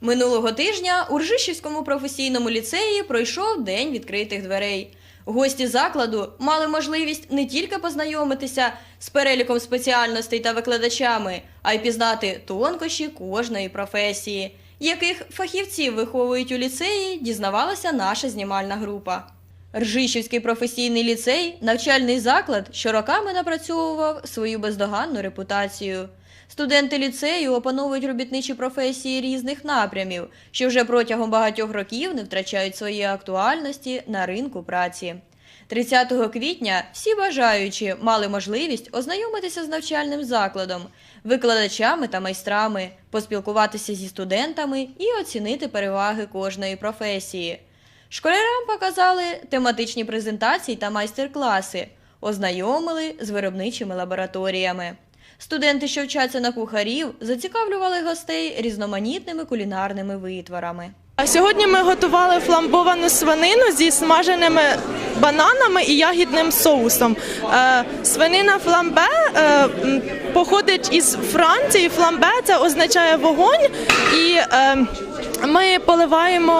Минулого тижня у Ржищівському професійному ліцеї пройшов день відкритих дверей. Гості закладу мали можливість не тільки познайомитися з переліком спеціальностей та викладачами, а й пізнати тонкощі кожної професії, яких фахівців виховують у ліцеї, дізнавалася наша знімальна група. Ржищівський професійний ліцей навчальний заклад, що роками напрацьовував свою бездоганну репутацію. Студенти ліцею опановують робітничі професії різних напрямів, що вже протягом багатьох років не втрачають своєї актуальності на ринку праці. 30 квітня всі бажаючі мали можливість ознайомитися з навчальним закладом, викладачами та майстрами, поспілкуватися зі студентами і оцінити переваги кожної професії. Школярам показали тематичні презентації та майстер-класи, ознайомили з виробничими лабораторіями. Студенти, що вчаться на кухарів, зацікавлювали гостей різноманітними кулінарними витворами. А Сьогодні ми готували фламбовану свинину зі смаженими бананами і ягідним соусом. Е, Свинина фламбе е, походить із Франції. Фламбе це означає вогонь, і е, ми поливаємо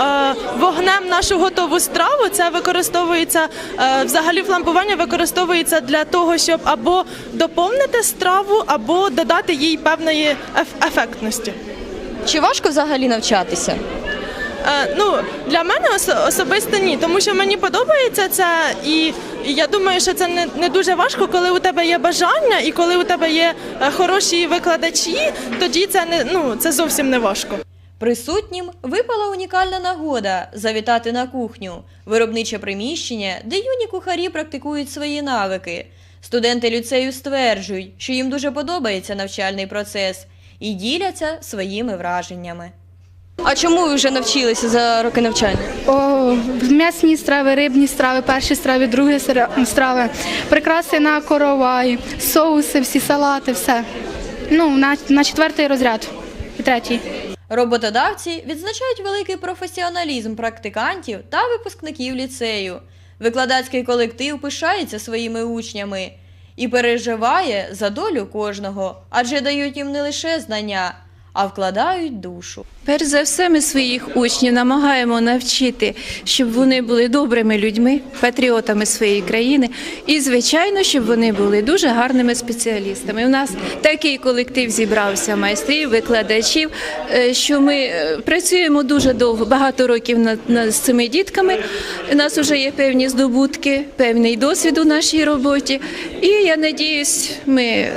е, вогнем нашу готову страву. Це використовується е, взагалі фламбування використовується для того, щоб або доповнити страву, або додати їй певної ефектності. Чи важко взагалі навчатися? Е, ну для мене особисто ні, тому що мені подобається це, і, я думаю, що це не, не дуже важко, коли у тебе є бажання і коли у тебе є хороші викладачі, тоді це не ну це зовсім не важко. Присутнім випала унікальна нагода завітати на кухню, виробниче приміщення, де юні кухарі практикують свої навики. Студенти ліцею стверджують, що їм дуже подобається навчальний процес і діляться своїми враженнями. А чому ви вже навчилися за роки навчання? О, м'ясні страви, рибні страви, перші страви, другі страви, прикраси на коровай, соуси, всі салати, все. Ну, на, на четвертий розряд і третій. Роботодавці відзначають великий професіоналізм практикантів та випускників ліцею. Викладацький колектив пишається своїми учнями і переживає за долю кожного, адже дають їм не лише знання, а вкладають душу. Перш за все, ми своїх учнів намагаємо навчити, щоб вони були добрими людьми, патріотами своєї країни, і звичайно, щоб вони були дуже гарними спеціалістами. У нас такий колектив зібрався майстрів, викладачів, е, що ми е, працюємо дуже довго, багато років над, над з цими дітками. У нас вже є певні здобутки, певний досвід у нашій роботі. І я надіюсь, ми.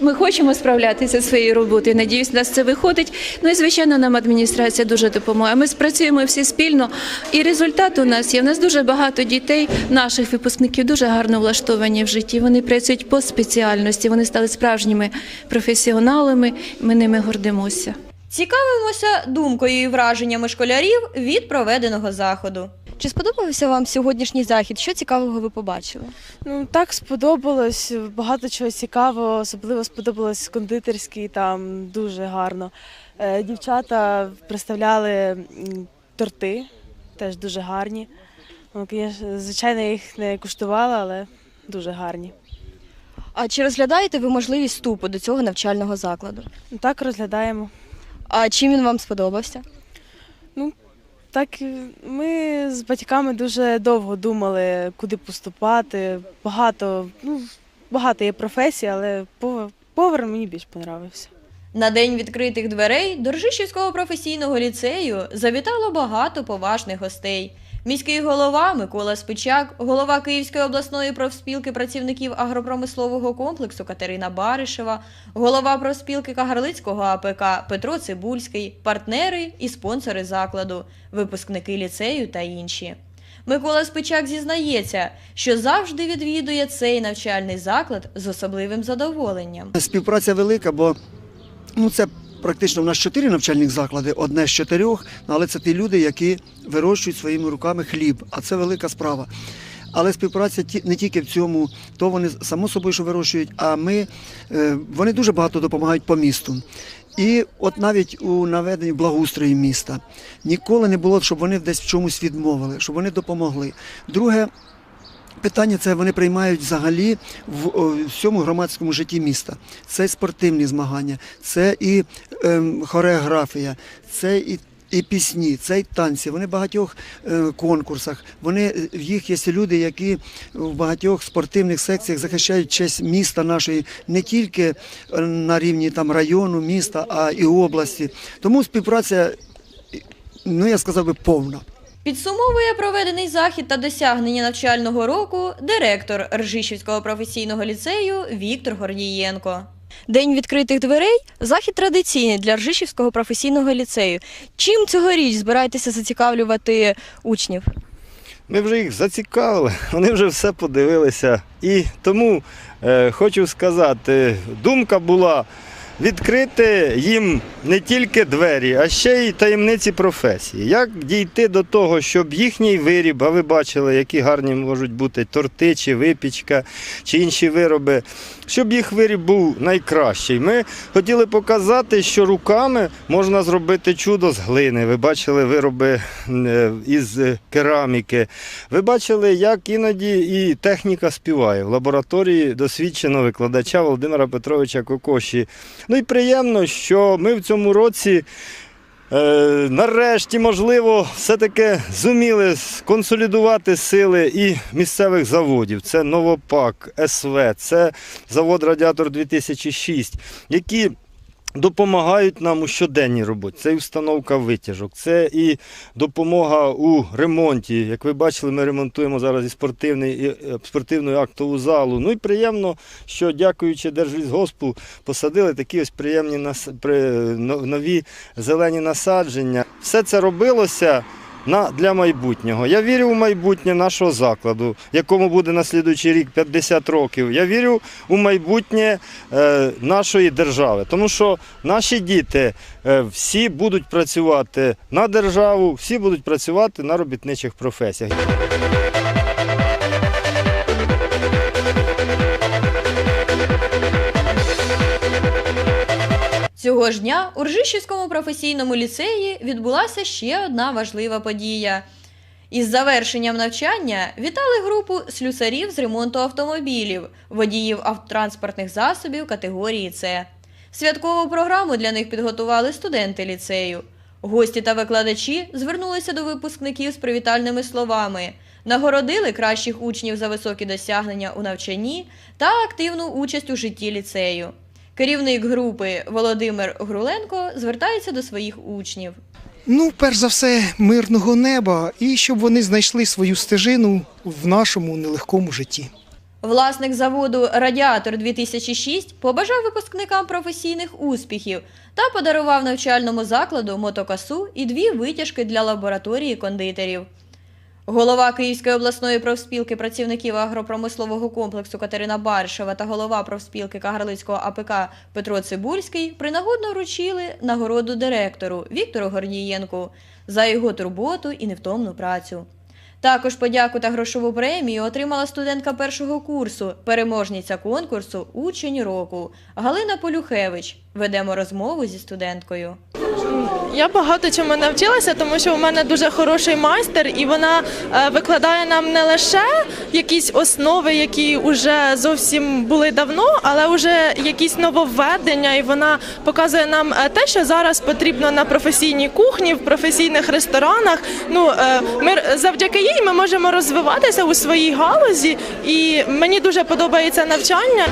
Ми хочемо справлятися зі своєю роботою. Надіюсь, у нас це виходить. Ну і звичайно, нам адміністрація дуже допомагає. Ми спрацюємо всі спільно, і результат у нас є. У нас дуже багато дітей, наших випускників, дуже гарно влаштовані в житті. Вони працюють по спеціальності. Вони стали справжніми професіоналами. Ми ними гордимося. Цікавимося думкою і враженнями школярів від проведеного заходу. Чи сподобався вам сьогоднішній захід? Що цікавого ви побачили? Ну так сподобалось, багато чого цікавого, особливо сподобалось кондитерський, там дуже гарно. Е, Дівчата представляли м, торти, теж дуже гарні. Ну, конечно, Звичайно, я їх не куштувала, але дуже гарні. А чи розглядаєте ви можливість вступу до цього навчального закладу? Ну, Так розглядаємо. А чим він вам сподобався? Так е, ми з батьками дуже довго думали, куди поступати. Багато, ну, багато є професій, але повар, мені більш понравився. На день відкритих дверей до Ржищівського професійного ліцею завітало багато поважних гостей. Міський голова Микола Спичак, голова Київської обласної профспілки працівників агропромислового комплексу Катерина Баришева, голова профспілки Кагарлицького АПК Петро Цибульський, партнери і спонсори закладу, випускники ліцею та інші. Микола Спичак зізнається, що завжди відвідує цей навчальний заклад з особливим задоволенням. Співпраця велика, бо ну, це практично в нас чотири навчальних заклади, одне з чотирьох, але це ті люди, які вирощують своїми руками хліб, а це велика справа. Але співпраця не тільки в цьому, то вони само собою, що вирощують, а ми е, вони дуже багато допомагають по місту. І от навіть у наведенні благоустрою міста ніколи не було, щоб вони десь в чомусь відмовили, щоб вони допомогли. Друге, Питання це вони приймають взагалі в всьому громадському житті міста. Це і спортивні змагання, це і ем, хореографія, це і. І пісні, це і танці. Вони в багатьох е, конкурсах. Вони е, в їх є люди, які в багатьох спортивних секціях захищають честь міста нашої не тільки е, на рівні там району, міста, а і області. Тому співпраця, ну я сказав би, повна. Підсумовує проведений захід та досягнення навчального року директор Ржищівського професійного ліцею Віктор Гордієнко. День відкритих дверей захід традиційний для Ржищівського професійного ліцею. Чим цьогоріч збираєтеся зацікавлювати учнів? Ми вже їх зацікавили, вони вже все подивилися. І тому е, хочу сказати, думка була відкрити їм не тільки двері, а ще й таємниці професії. Як дійти до того, щоб їхній виріб, а ви бачили, які гарні можуть бути торти, чи випічка, чи інші вироби, щоб їх виріб був найкращий. Ми хотіли показати, що руками можна зробити чудо з глини. Ви бачили вироби е, із кераміки. Ви бачили, як іноді і техніка співає в лабораторії досвідченого викладача Володимира Петровича Кокоші. Ну і приємно, що ми в цьому році. е, Нарешті, можливо, все-таки зуміли консолідувати сили і місцевих заводів. Це Новопак, СВ, це завод Радіатор 2006, які допомагають нам у щоденній роботі. Це і установка витяжок, це і допомога у ремонті. Як ви бачили, ми ремонтуємо зараз і спортивний, і е, спортивну актову залу. Ну і приємно, що дякуючи Держлісгоспу, посадили такі ось приємні нові зелені насадження. Все це робилося. Для майбутнього. Я вірю в майбутнє нашого закладу, якому буде на слідуючий рік 50 років. Я вірю у майбутнє е, нашої держави, тому що наші діти е, всі будуть працювати на державу, всі будуть працювати на робітничих професіях. Цього ж дня у Ржищівському професійному ліцеї відбулася ще одна важлива подія. Із завершенням навчання вітали групу слюсарів з ремонту автомобілів, водіїв автотранспортних засобів категорії С. Святкову програму для них підготували студенти ліцею. Гості та викладачі звернулися до випускників з привітальними словами, нагородили кращих учнів за високі досягнення у навчанні та активну участь у житті ліцею. Керівник групи Володимир Груленко звертається до своїх учнів. Ну, перш за все, мирного неба і щоб вони знайшли свою стежину в нашому нелегкому житті. Власник заводу Радіатор 2006 побажав випускникам професійних успіхів та подарував навчальному закладу мотокасу і дві витяжки для лабораторії кондитерів. Голова Київської обласної профспілки працівників агропромислового комплексу Катерина Баршева та голова профспілки Кагарлицького АПК Петро Цибульський принагодно вручили нагороду директору Віктору Гордієнку за його турботу і невтомну працю. Також подяку та грошову премію отримала студентка першого курсу, переможниця конкурсу Учень року Галина Полюхевич. Ведемо розмову зі студенткою. Я багато чому навчилася, тому що у мене дуже хороший майстер, і вона е, викладає нам не лише якісь основи, які вже зовсім були давно, але вже якісь нововведення, і вона показує нам е, те, що зараз потрібно на професійній кухні, в професійних ресторанах. Ну е, ми завдяки їй ми можемо розвиватися у своїй галузі, і мені дуже подобається навчання.